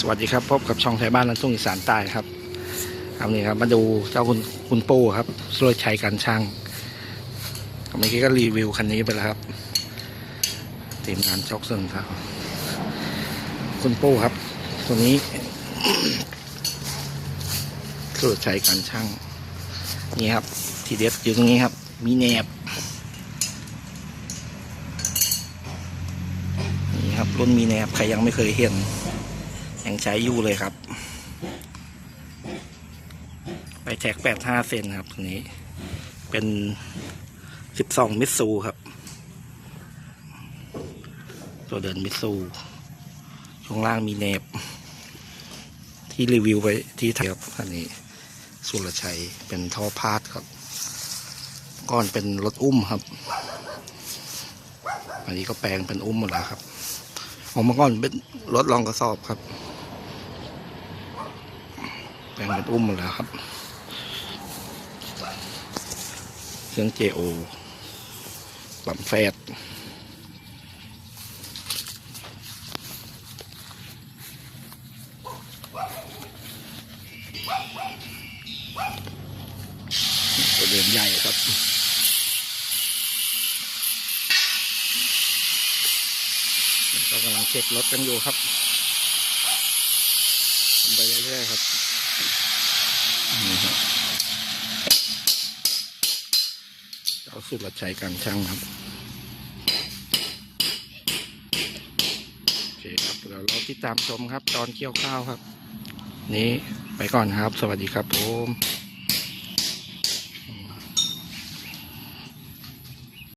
สวัสดีครับ พบกับช่องไทยบ้านลันทุ่งอีสานใต้ครับครับนี่ครับ มาดูเจ้าคุณคุณปูครับสุรชัยการช่างเมื่อกี้ก็รีวิวคันนี้ไปแล้วครับทีมงานช็อกซึ่งครับ คุณปูครับ ตัวนี้สุรชัยการช่าง นี่ครับ ทีเด็ดอยู่ตรงนี้ครับ มีแหนบนี่ครับรุ่นมีแหนบใครยังไม่เคยเห็น ยังใช้อยู่เลยครับ ไปแท็กแปดห้าเซนครับตัวนี้ เป็นสิบสองมิตซูครับ ตัวเดินมิตซูช่วงล่างมีเนบ ที่รีวิวไว้ที่ไทยครับอันนี้ สุรชัยเป็นท่อพาดครับก้อนเป็นรถอุ้มครับ อันนี้ก็แปลงเป็นอุ้มหมดแล้วครับออกมาก่อนเป็นรถรองกระสอบครับ แปลงเป็นอุ้มหมดแล้วครับ เครื่อง JO ลำแฟดตัวเดินใหญ่ครับก็กำลังเช็ครถกันอยู่ครับ ทำไปเรื่อยๆครับนี่ครับเจ้าสุรชัยการช่างครับ โอเคครับเดี๋ยวเราติดตามชมครับ ตอนเคี่ยวข้าวครับ นี้ไปก่อนครับ สวัสดีครับผม